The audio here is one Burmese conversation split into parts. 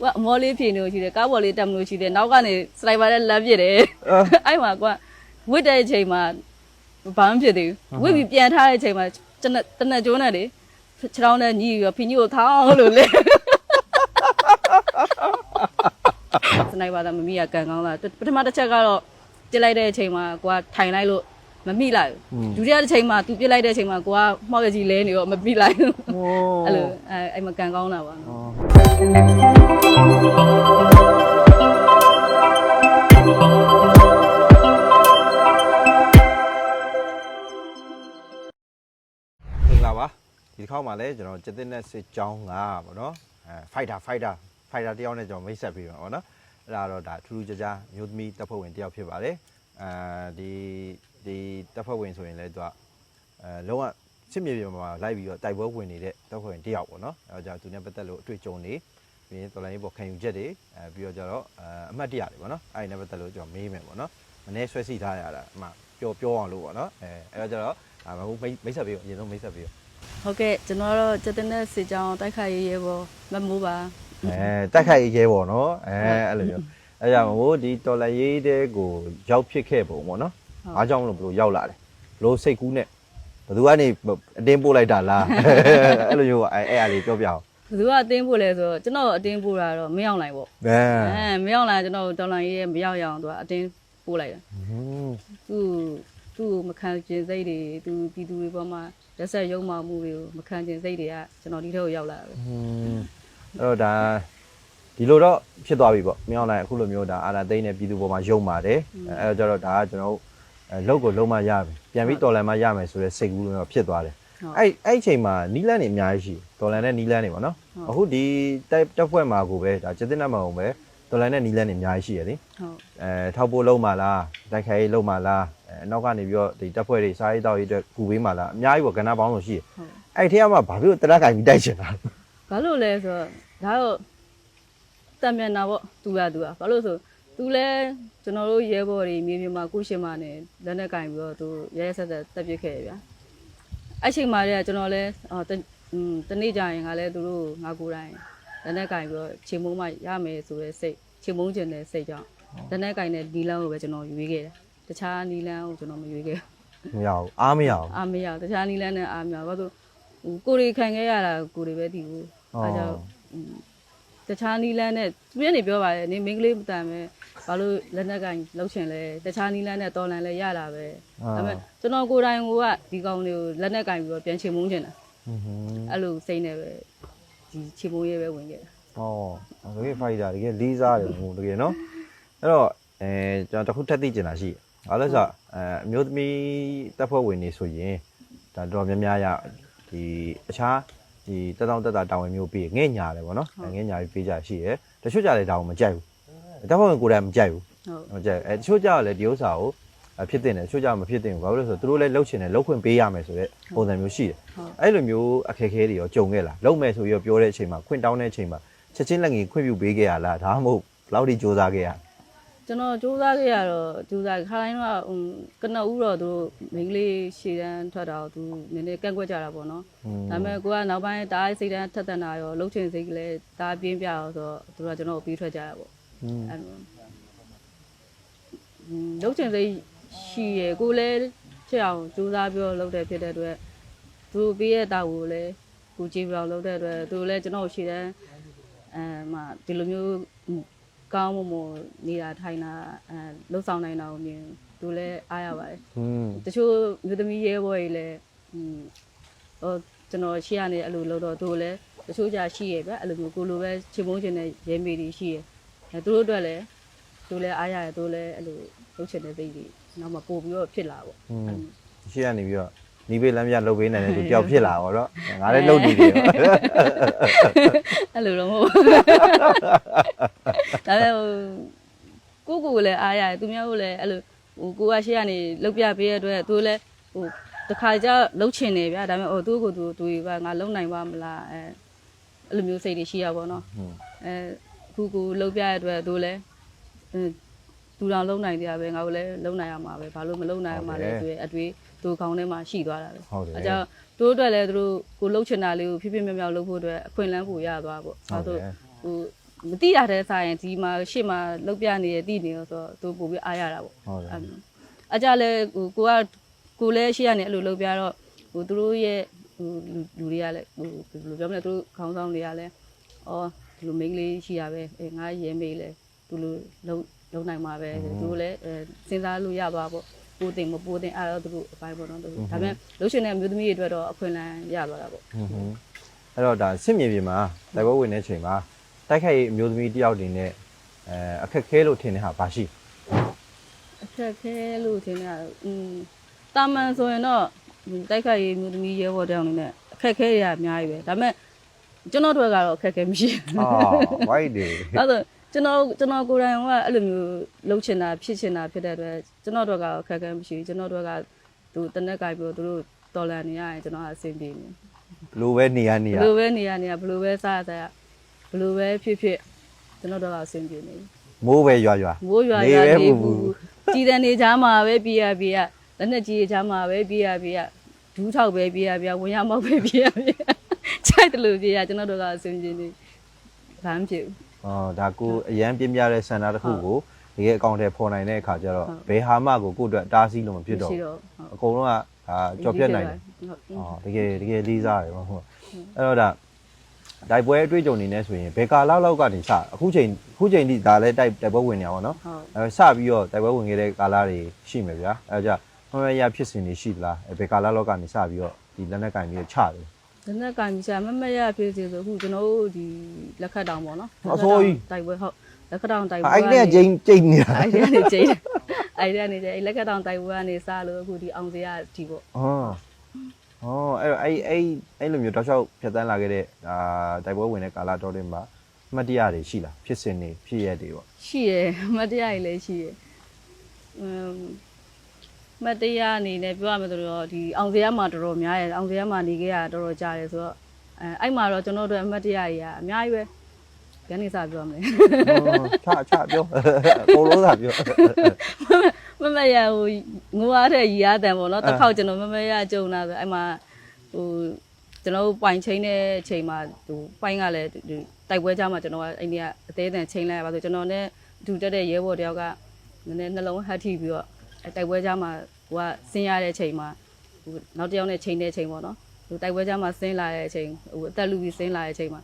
ကွာအမောလေးဖြေနေလို့ရှိတယ်ကားပေါ်လေးတက်မလို့ရှိတယ်နောက်ကနေစနိုက်ပါနဲ့လမ်းပြစ်တယ်အာအဲ့မှာကွာဝစ်တဲ့အချိန်မှာဘာမှမဖြစ်သေးဘူးဝစ်ပြီးပြန်ထားတဲ့အချိန်မှာကျွန်တော်တနက်ကျိုးနဲ့လေခြေထောက်နဲ့ညီးပြီးတော့ဖင်ကြီးကိုထောင်းလို့လေစနိုက်ပါတော့မမိရကန်ကောင်းလားပထမတစ်ချက်ကတော့ပြစ်လိုက်တဲ့အချိန်မှာကွာထိုင်လိုက်လို့ မမိလိုက်ဘူးဒုတိယတစ်ချိန်မှာ तू ပြစ်လိုက်တဲ့အချိန်မှာကွာမှောက်ရကြီးလဲနေတော့မမိလိုက်ဘူး โอ้ အဲ့လိုအဲ့အဲ့မှာကန်ကောင်းတာပါနော် မင်္ဂလာပါဒီတစ်ခေါက်မှာလည်းကျွန်တော်ကျက်တဲ့နဲ့စစ်ကြောင်းကပေါ့နော်အဲ fighter fighter fighter တယောက်နဲ့ကျွန်တော်မိတ်ဆက်ပြီးပါပေါ့နော်အဲ့ဒါတော့ဒါထူးထူးခြားခြားမျိုးသမီးတပ်ဖွဲ့ဝင်တယောက်ဖြစ်ပါတယ်အဲဒီ ဒီတပ်ဖွဲ့ဝင်ဆိုရင်လည်းသူကအဲလုံးဝစစ်မြေပြင်မှာလိုက်ပြီးတော့တိုက်ပွဲဝင်နေတဲ့တပ်ဖွဲ့ဝင်တယောက်ပေါ့နော်အဲဒါကြောင့်သူနဲ့ပတ်သက်လို့အတွေ့အကြုံတွေပြီးရင်တော်လိုင်းပေါ်ခံယူချက်တွေအဲပြီးတော့ကျတော့အဲအမှတ်တရတွေပေါ့နော်အဲ့ဒီနဲ့ပတ်သက်လို့ကျွန်တော်မေးမယ်ပေါ့နော်မနေ့ဆွဲစီထားရတာအမှပျော်ပြောအောင်လို့ပေါ့နော်အဲအဲ့တော့ကျတော့ဒါမှမဟုတ်မိတ်မိတ်ဆက်ပြီးတော့အရင်ဆုံးမိတ်ဆက်ပြီးတော့ဟုတ်ကဲ့ကျွန်တော်တို့ကျက်တဲ့နဲ့စစ်ကြောင်းတိုက်ခိုက်ရေးရဲဘော်မမိုးပါအဲတက်ခိုက်ရဲပေါ့နော်အဲအဲ့လိုမျိုးအဲကြောင့်ဟိုဒီတော်လရေးတဲ့ကိုရောက်ဖြစ်ခဲ့ပုံပေါ့နော် အားကြောင့်မလို့ဘလို့ရောက်လာတယ်ဘလို့စိတ်ကူးနဲ့ဘသူကနေအတင်းပို့လိုက်တာလားအဲ့လိုမျိုးအဲအဲ့အလေးပြောပြအောင်ဘယ်သူကအတင်းပို့လဲဆိုတော့ကျွန်တော်အတင်းပို့တာတော့မရောက်နိုင်ပေါ့အဲအဲမရောက်နိုင်ကျွန်တော်ဒေါ်လာရေးမရောက်ရအောင်သူကအတင်းပို့လိုက်တာသူ့သူ့မခံကျင်စိတ်တွေသူပြည်သူတွေပေါ်မှာလက်ဆက်ရုံမှမှုတွေကိုမခံကျင်စိတ်တွေကကျွန်တော်ဒီထက်ကိုရောက်လာတာပဲအဲ့တော့ဒါဒီလိုတော့ဖြစ်သွားပြီပေါ့မြောင်းလိုက်အခုလိုမျိုးဒါအာနာသိန်းနဲ့ပြည်သူပေါ်မှာယုံပါတယ်အဲ့တော့ကျတော့ဒါကကျွန်တော်တို့အဲ လောက်ကိုလုံးမရမယ်ပြန်ပြီးတော်လန်မရမယ်ဆိုတဲ့စိတ်ကူးတော့ဖြစ်သွားတယ်ဟုတ်အဲ့အဲ့အချိန်မှာနီလန်းနေအများကြီးရှိဒေါ်လာနဲ့နီလန်းနေပေါ့နော်ဟုတ်အခုဒီတက်တက်ဖွဲ့မှာကိုပဲဒါကျတဲ့နတ်မှာအောင်ပဲဒေါ်လာနဲ့နီလန်းနေအများကြီးရှိရလေဟုတ်အဲထောက်ပိုးလုံးမှာလားတိုက်ခိုက်ရေးလုံးမှာလားအဲနောက်ကနေပြီးတော့ဒီတက်ဖွဲ့တွေစားရေးတောက်ရေးအတွက်ကူပေးမှာလားအများကြီးပေါ့ကဏ္ဍပေါင်းလို့ရှိရဟုတ်အဲ့ထဲကမှဘာဖြစ်လို့တရက်ကင်ပြီးတိုက်ချင်တာဘာလို့လဲဆိုတော့ဒါတော့တံမြန်တာပေါ့သူကသူကဘာလို့ဆို သူလဲကျွန်တော်တို့ရဲဘော်တွေမြေပြင်မှာကိုရှင်မနဲ့လက်နဲ့ကင်ပြီးတော့သူရဲရဲဆက်ဆက်တက်ပစ်ခဲ့ရဗျာအဲ့ချိန်မှာတည်းကကျွန်တော်လဲတနေ့ကြာရင်ကလည်းသူတို့ငါကိုယ်တိုင်လက်နဲ့ကင်ပြီးတော့ချိန်မုံမှရမယ်ဆိုတဲ့စိတ်ချိန်မုံကျင်တဲ့စိတ်ကြောင့်လက်နဲ့ကင်တဲ့နီလန်းကိုပဲကျွန်တော်ရွေးခဲ့တယ်တခြားနီလန်းကိုကျွန်တော်မရွေးခဲ့မရဘူးအားမရဘူးအားမရဘူးတခြားနီလန်းနဲ့အားမရဘူးဘာလို့ကိုယ်တွေခံခဲ့ရတာကိုယ်တွေပဲတည်ဘူးအဲကြောင့်တခြားနီလန်းနဲ့သူများနေပြောပါတယ်နင်မင်္ဂလိပ်မတန်ပဲ ဘာလို့လက်နက်ကင်လှုပ်ချင်လဲတခြားနီလန်းနဲ့တော်လန်လဲရတာပဲဒါပေမဲ့ကျွန်တော်ကိုယ်တိုင်ကဒီကောင်တွေကိုလက်နက်ကင်ပြီးတော့ပြန်ချေမုန်းချင်တာဟွန်းဟွန်းအဲ့လိုစိတ်နဲ့ပဲဒီချေမုန်းရဲပဲဝင်ခဲ့တာဟောတကယ်ဖိုက်တာတကယ်လေးစားတယ်ဟိုတကယ်နော်အဲ့တော့အဲကျွန်တော်တစ်ခုထပ်သိချင်တာရှိတယ်ဘာလို့လဲဆိုတော့အဲအမျိုးသမီးတပ်ဖွဲ့ဝင်နေဆိုရင်ဒါတော်တော်များများရဒီအခြားဒီတက်တောင့်တက်တာတာဝန်မျိုးပြီးငဲ့ညာတယ်ဗောနော်ငဲ့ညာပြီးပေးကြရှိတယ်တချို့ကြလည်းဒါကိုမကြိုက်ဘူး တပ်ဖွဲ့ဝင်ကိုယ်တိုင်မကြိုက်ဘူးဟုတ်မကြိုက်အဲတချို့ကြလည်းဒီဥစ္စာကိုဖြစ်တင်တယ်တချို့ကြမဖြစ်တင်ဘူးဘာလို့လဲဆိုတော့သူတို့လည်းလှုပ်ချင်တယ်လှုပ်ခွင့်ပေးရမယ်ဆိုတဲ့ပုံစံမျိုးရှိတယ်ဟုတ်အဲ့လိုမျိုးအခက်အခဲတွေရောကြုံခဲ့လားလုံမယ်ဆိုပြီးတော့ပြောတဲ့အချိန်မှာခွင့်တောင်းတဲ့အချိန်မှာချက်ချင်းလက်ငယ်ခွင့်ပြုပေးခဲ့ရလားဒါမှမဟုတ်ဘယ်လောက်ထိစူးစမ်းခဲ့ရလဲကျွန်တော်စူးစမ်းခဲ့ရတော့စူးစမ်းခါတိုင်းတော့ဟိုကနဦးတော့သူတို့မိန်းကလေးရှည်တန်းထွက်တာကိုသူနည်းနည်းကန့်ကွက်ကြတာပေါ့နော်ဒါပေမဲ့ကိုကနောက်ပိုင်းဒါစိတ်တန်းထက်သန်တာရောလှုပ်ချင်စိတ်ကလေးဒါပြင်းပြရောဆိုတော့သူကကျွန်တော်ကိုပြီးထွက်ကြတာပေါ့ အဲ့လိုလုံးချင်စိတ်ရှိရယ်ကိုလည်းချက်အောင်စူးစမ်းပြီးတော့လုပ်တယ်ဖြစ်တဲ့အတွက်သူတို့ပေးတဲ့တာကိုလည်းကိုကြည့်ပြီးတော့လုပ်တဲ့အတွက်သူလည်းကျွန်တော်ရှေ့တန်းအဲမှဒီလိုမျိုးကောင်းမွန်မွန်နေတာထိုင်တာအဲလှုပ်ဆောင်နိုင်တာကိုမြင်သူလည်းအားရပါတယ်။တချို့မြို့သမီးရဲဘော်တွေလည်းဟိုကျွန်တော်ရှေ့ကနေအဲ့လိုလုပ်တော့သူလည်းတချို့ကြာရှိရပြအဲ့လိုမျိုးကိုလိုပဲချေမုန်းချင်တဲ့ရဲမေတွေရှိရ။ အဲသူတို့အတွက်လည်းသူလည်းအားရတယ်သူလည်းအဲ့လိုလုပ်ချင်တဲ့စိတ်တွေနောက်မှပို့ပြီးတော့ဖြစ်လာပေါ့อืมရှေ့ကနေပြီးတော့နီးပေးလမ်းပြလှုပ်ပေးနိုင်တဲ့သူတယောက်ဖြစ်လာပါတော့ငါလည်းလှုပ်နေတယ်ပေါ့အဲ့လိုတော့မဟုတ်ဘူးဒါပေမဲ့ဟိုကိုကိုကိုလည်းအားရတယ်သူများကိုလည်းအဲ့လိုဟိုကိုကရှေ့ကနေလုတ်ပြပေးရတဲ့အတွက်သူလည်းဟိုတခါကြလှုပ်ချင်တယ်ဗျဒါပေမဲ့ဟိုသူ့ကိုသူသူကငါလုံနိုင်ပါမလားအဲအဲ့လိုမျိုးစိတ်တွေရှိရပါတော့ဟုတ်အဲ ခုကူလှုပ်ပြရတဲ့အတွက်သူလည်းအင်းသူတော်လုံနိုင်တရားပဲငါတို့လည်းလုံနိုင်ရမှာပဲဘာလို့မလုံနိုင်ရမှာလဲဆိုရင်အတွေ့သူခေါင်းထဲမှာရှိသွားတာပဲဟုတ်တယ်အဲကြောင့်သူတို့အတွက်လည်းသူတို့ကိုလှုပ်ချင်တာလေးကိုဖြည်းဖြည်းမြောက်မြောက်လှုပ်ဖို့အတွက်အခွင့်အလမ်းပိုရသွားပေါ့ဟုတ်တယ်ဟိုမတိရတဲ့ဆိုင်ရင်ဒီမှာရှေ့မှာလောက်ပြနေရတည်နေရောဆိုတော့သူပို့ပြီးအားရတာပေါ့ဟုတ်တယ်အဲ့လိုအကြလဲဟိုကိုကကိုလည်းရှေ့ကနေအဲ့လိုလောက်ပြတော့ဟိုသူတို့ရဲ့ဟိုလူလူတွေကလည်းဟိုဘယ်လိုပြောမလဲသူတို့ခေါင်းဆောင်တွေကလည်းအော် ဒီလိုမိန်းကလေးရှိရပဲအဲငါရဲမေးလဲသူလိုလုံးလုံးနိုင်မှာပဲသူတို့လည်းအဲစဉ်းစားလို့ရပါပေါ့ပိုးတင်မပိုးတင်အဲ့တော့သူတို့အပိုင်းပေါ့နော်သူတို့ဒါပေမဲ့လှုပ်ရှင်တဲ့အမျိုးသမီးတွေအတွက်တော့အခွင့်အလမ်းရသွားတာပေါ့ဟွန်းဟွန်းအဲ့တော့ဒါစစ်မြေပြင်မှာတိုက်ပွဲဝင်တဲ့ချိန်မှာတိုက်ခိုက်ရေးအမျိုးသမီးတယောက်တင်နဲ့အဲအခက်ခဲလို့ထင်တဲ့ဟာဘာရှိအခက်ခဲလို့ထင်တာอืมတာမန်ဆိုရင်တော့တိုက်ခိုက်ရေးမျိုးသမီးရဲဘော်တောင်နေနဲ့အခက်ခဲတွေကအများကြီးပဲဒါပေမဲ့ ကျွန်တော်တို့ကတော့အခက်ခဲမရှိဘူးအာဝိုက်တယ်ဒါဆိုကျွန်တော်ကျွန်တော်ကိုယ်တိုင်ကအဲ့လိုမျိုးလှုပ်ချင်တာဖြစ်ချင်တာဖြစ်တဲ့အတွက်ကျွန်တော်တို့ကတော့အခက်ခဲမရှိဘူးကျွန်တော်တို့ကသူတနက်ကကြပြီးတော့သူတို့တော်လန်နေရရင်ကျွန်တော်အဆင်ပြေနေလိုပဲနေရနေဘရယ်လိုပဲနေရနေရဘယ်လိုပဲစားရစားရဘယ်လိုပဲဖြစ်ဖြစ်ကျွန်တော်တို့ကအဆင်ပြေနေပြီမိုးပဲရွာရွာမိုးရွာနေရွာပဲနေပူပူဘူးကြည်တဲ့နေချားမှာပဲပြရပြရလက်နဲ့ကြီးချားမှာပဲပြရပြရဒူးထောက်ပဲပြရပြရဝင်ရမောက်ပဲပြရပြရ ခြိုက်တယ်လို့ပြရကျွန်တော်တို့ကအဆင်ပြေနေဘာမှမဖြစ်ဘူးအော်ဒါကိုအရန်ပြင်းပြတဲ့စန္ဒတစ်ခုကိုတကယ်အကောင့်ထဲပေါ်နိုင်တဲ့အခါကျတော့ဟုတ်ဘယ်ဟာမှကိုကိုယ့်အတွက်အတားဆီးလို့မဖြစ်တော့မရှိဘူးတော့ဟုတ်အကုန်လုံးကဒါကြော်ပြတ်နိုင်တယ်ဟုတ်အော်တကယ်တကယ်လေးစားတယ်ဟုတ်ဟုတ်အဲ့တော့ဒါတိုက်ပွဲအတွေ့အကြုံနေနေဆိုရင်ဘယ်ကာလောက်လောက်ကနေစအခုချိန်အခုချိန်ထိဒါလည်းတိုက်တိုက်ပွဲဝင်နေအောင်နော်ဟုတ်အဲစပြီးတော့တိုက်ပွဲဝင်ခဲ့တဲ့ကာလတွေရှိမယ်ဗျာအဲကြမမရဖြစ်စဉ်တွေရှိသလားအဲဘယ်ကာလလောက်ကနေစပြီးတော့ဒီလက်နက်ကင်ပြီးတော့ချတယ် ဒနက်ကမြရှာမမရဖြစ်စီဆိုအခုကျွန်တော်တို့ဒီလက်ခတ်တောင်ပေါ့နော်အစိုးရတိုက်ပွဲဟုတ်လက်ခတ်တောင်တိုက်ပွဲအဲ့ဒီကကျင်းကျင်းနေတာအဲ့ဒီကနေကျိတ်အဲ့ဒီကနေကျိတ်အဲ့လက်ခတ်တောင်တိုက်ပွဲကနေစလို့အခုဒီအောင်စရာဒီပေါ့အော်အော်အဲ့တော့အဲ့အဲ့အဲ့လိုမျိုးတောက်လျှောက်ဖြတ်တန်းလာခဲ့တဲ့အာတိုက်ပွဲဝင်တဲ့ကာလတော်တွေမှာအမှတ်တရတွေရှိလားဖြစ်စဉ်တွေဖြစ်ရက်တွေပေါ့ရှိရယ်မတ်တရားကြီးလည်းရှိရယ်အမ် မတ်တရားအနေနဲ့ပြောရမယ်ဆိုတော့ဒီအောင်စရာမှာတော်တော်များရယ်အောင်စရာမှာနေခဲ့ရတာတော်တော်ကြာတယ်ဆိုတော့အဲအဲ့မှာတော့ကျွန်တော်တို့အမတ်တရားကြီးကအများကြီးပဲဘယ်နေစပြောမလဲအော်ချချပြောအကုန်လုံးသာပြောမမရဟိုငိုရတဲ့ရီရတန်ပေါ့နော်တစ်ခေါက်ကျွန်တော်မမရကြုံလာဆိုအဲ့မှာဟိုကျွန်တော်ပိုင်ချင်းတဲ့အချိန်မှာဟိုပိုင်ကလည်းဒီတိုက်ပွဲကြမှာကျွန်တော်ကအဲ့ဒီကအသေးအံချင်းလိုက်ရပါဆိုကျွန်တော်နဲ့အတူတက်တဲ့ရဲဘော်တယောက်ကနည်းနည်းနှလုံးဟတ်ထိပြီးတော့အဲ့ တိုက်ပွဲကြမှာဟိုကဆင်းရတဲ့အချိန်မှာဟိုနောက်တစ်ယောက်နဲ့ချိန်တဲ့အချိန်ပေါ့နော်ဟိုတိုက်ပွဲကြမှာဆင်းလာတဲ့အချိန်ဟိုအသက်လူပြီးဆင်းလာတဲ့အချိန်မှာ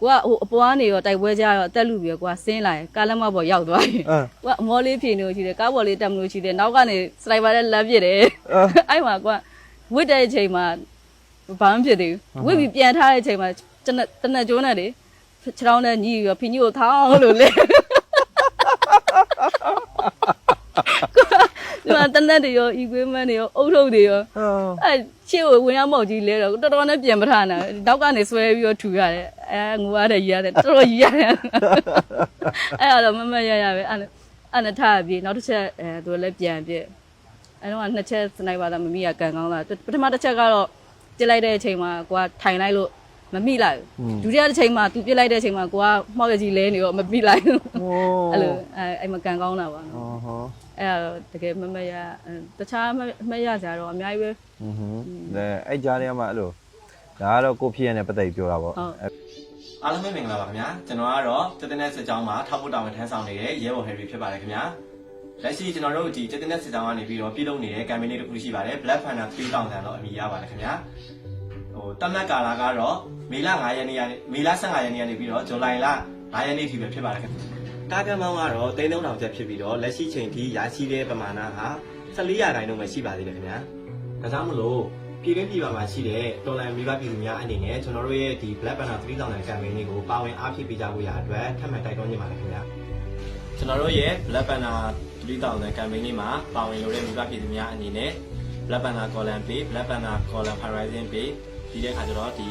ကိုကဟိုအပွားနေရောတိုက်ပွဲကြရောအသက်လူပြီးရောကိုကဆင်းလာရင်ကားလက်မပေါ်ရောက်သွားပြီအင်းကွာအမောလေးဖြေနေလို့ရှိတယ်ကားပေါ်လေးတက်မလို့ရှိတယ်နောက်ကနေစလိုက်ပါနဲ့လမ်းပြစ်တယ်အာအဲ့မှာကွာဝစ်တဲ့အချိန်မှာဘာမှမဖြစ်သေးဘူးဝစ်ပြီးပြန်ထားတဲ့အချိန်မှာတနက်တနက်ကျိုးနဲ့လေခြေထောက်နဲ့ညီးပြီးတော့ဖင်ကြီးကိုထောင်းလို့လေဒီမှာ တနက်တွေရော equipment တွေရောအုပ်ထုပ်တွေရောအော်အဲ့ရှေ့ကိုဝင်ရမောက်ကြီးလဲတော့တော်တော်နဲ့ပြန်မထနိုင်ဘူးနောက်ကနေဆွဲပြီးတော့ထူရတယ်အဲငိုရတဲ့ရီရတယ်တော်တော်ရီရတယ်အဲ့ဒါတော့မမရရပဲအဲ့အဲ့နဲ့ထားပြီးနောက်တစ်ချက်အဲသူလည်းပြန်ပြစ်အဲ့တော့ကနှစ်ချက်စနိုက်ပါတာမမိရကန်ကောင်းတာပထမတစ်ချက်ကတော့ပြစ်လိုက်တဲ့အချိန်မှာကိုကထိုင်လိုက်လို့ မမိလိုက်ဘူးဒုတိယတစ်ချိန်မှာသူပြစ်လိုက်တဲ့အချိန်မှာကိုကမှောက်ရကြီးလဲနေတော့မမိလိုက်ဘူးဟိုအဲ့လိုအဲအဲ့မကန်ကောင်းတာပါနော်ဟောအဲ့ဒါတော့တကယ်မမရအဲတခြားမမရကြတော့အများကြီးပဲဟွန်းဟွန်းဒါအဲ့ကြားထဲမှာအဲ့လိုဒါကတော့ကိုဖြစ်ရတဲ့ပတ်သက်ပြီးပြောတာပေါ့ဟုတ်အားလုံးပဲမင်္ဂလာပါခင်ဗျာကျွန်တော်ကတော့တက်တဲ့စစ်ကြောင်းမှာထောက်ဖို့တာဝန်ထမ်းဆောင်နေတဲ့ရဲဘော်ဟယ်ရီဖြစ်ပါတယ်ခင်ဗျာလက်ရှိကျွန်တော်တို့ဒီတက်တဲ့စစ်ကြောင်းကနေပြီးတော့ပြည်လုံးနေတဲ့ campaign လေးတစ်ခုရှိပါတယ် Black Panther 3000တန်တော့အမည်ရပါတယ်ခင်ဗျာ ဟိုတတ်မှတ်ကာလကတော့မေလ9ရက်နေ့ကနေမေလ15ရက်နေ့ကနေပြီးတော့ဇူလိုင်လ9ရက်နေ့ထိပဲဖြစ်ပါတယ်ခင်ဗျာကားကမ်းမောင်းကတော့3000ကျပ်ဖြစ်ပြီးတော့လက်ရှိချိန်ထိရရှိတဲ့ပမာဏဟာ14ရာခိုင်နှုန်းပဲရှိပါသေးတယ်ခင်ဗျာဒါကြောင့်မလို့ပြည်တွင်းပြည်ပမှာရှိတဲ့တော်လန်မိဘပြည်သူများအနေနဲ့ကျွန်တော်တို့ရဲ့ဒီ Black Panther 3000တန် campaign လေးကိုပါဝင်အားဖြည့်ပေးကြဖို့ရအတွက်ထပ်မံတိုက်တွန်းနေပါတယ်ခင်ဗျာကျွန်တော်တို့ရဲ့ Black Panther 3000 campaign လေးမှာပါဝင်လို့တဲ့မိဘပြည်သူများအနေနဲ့ Black Panther column page Black Panther column horizon page ဒီတဲ့ခါကျတော့ဒီ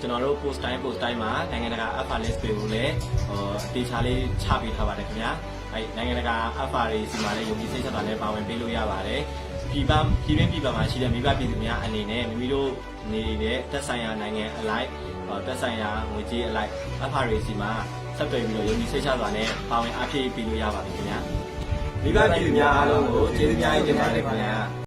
ကျွန်တော်တို့ post time post time မှာနိုင်ငံတကာ alpha list တွေကိုလည်းဟိုအသေးချာလေးချပေးထားပါတယ်ခင်ဗျာအဲနိုင်ငံတကာ alpha တွေစီမှာလည်းယုံကြည်စိတ်ချတာလည်းပါဝင်ပေးလို့ရပါတယ်ပြည်ပပြည်တွင်းပြည်ပမှာရှိတဲ့မိဘပြည်သူများအနေနဲ့မိမိတို့နေတဲ့တက်ဆိုင်ရာနိုင်ငံအလိုက်ဟောတက်ဆိုင်ရာငွေကြေးအလိုက် alpha တွေစီမှာဆက်သွယ်ပြီးတော့ယုံကြည်စိတ်ချတာနဲ့ပါဝင်အားဖြည့်ပေးလို့ရပါတယ်ခင်ဗျာမိဘပြည်သူများအားလုံးကိုကျေးဇူးများကြီးတင်ပါတယ်ခင်ဗျာ